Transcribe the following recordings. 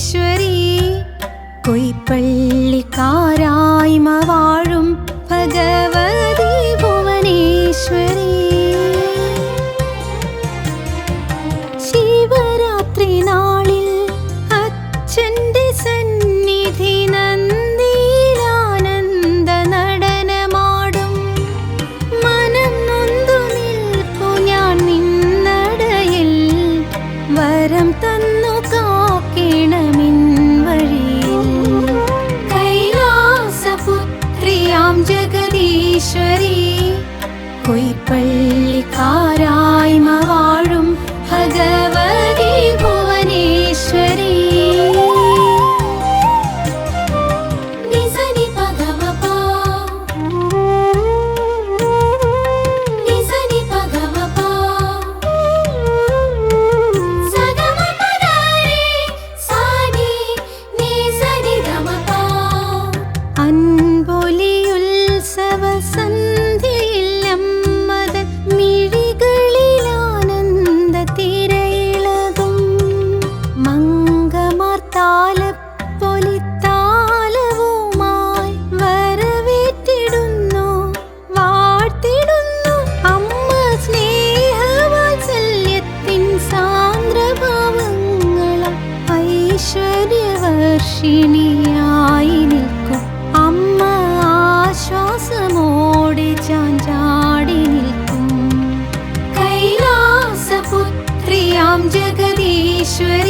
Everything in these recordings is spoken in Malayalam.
സർവേശ്വരി കൊയ്പ്പള്ളിക്കാരായ്മ വാഴും ഭഗവതി. य ആകർഷിണിയായി നിൽക്കും. അമ്മ ആശ്വാസമോടെ ചാഞ്ചാടി നിൽക്കും. കൈലാസപുത്രിയാം ജഗദീശ്വരി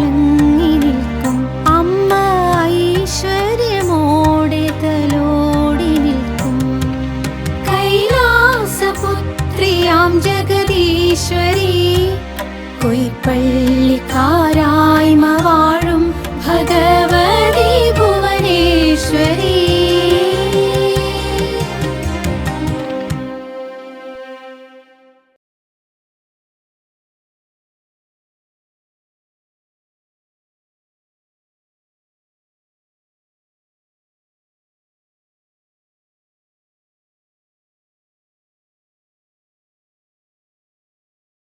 जगदीश्वरी कुपल्लिकाराय मवा